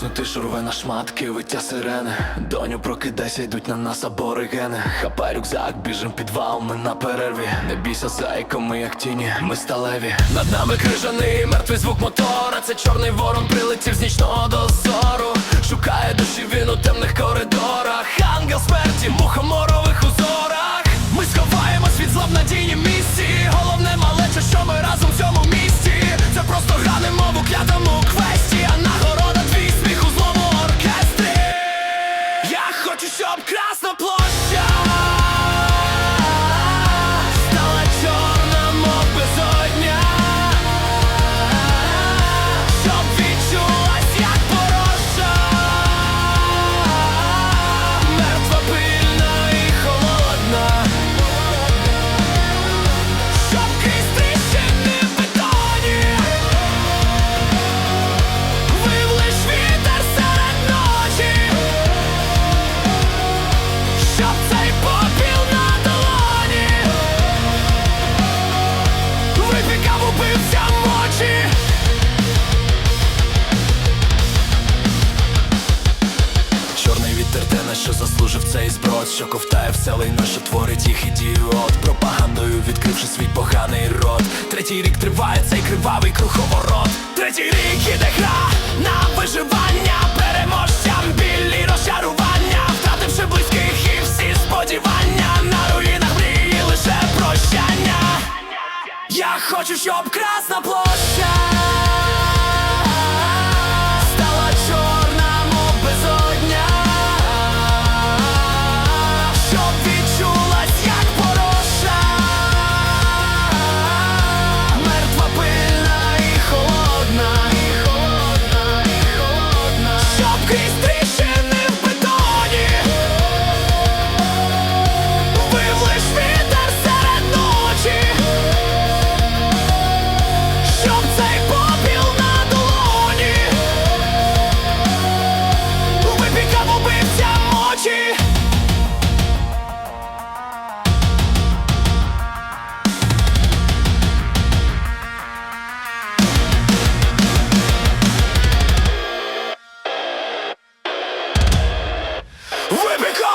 тишу рве на шматки, виття сирени. Доню, прокидайся, йдуть на нас аборигени. Хапай рюкзак, біжим підвал, ми на перерві. Не бійся зайко, ми як тіні, ми сталеві. Над нами крижаний, мертвий звук мотора. Це чорний ворон прилетів з нічного дозору Шукає душі він у темних коридорах. Ангел смерті, в хочу, щоб красна площа народ, що ковтає вселено, що творить їх ідіот. Пропагандою відкривши свій поганий рот. Третій рік триває цей кривавий круховорот Третій рік іде гра на виживання. Переможцям білі розчарування, втративши близьких і всі сподівання. На руїнах мрії лише прощання. Я хочу, щоб красна площа. We become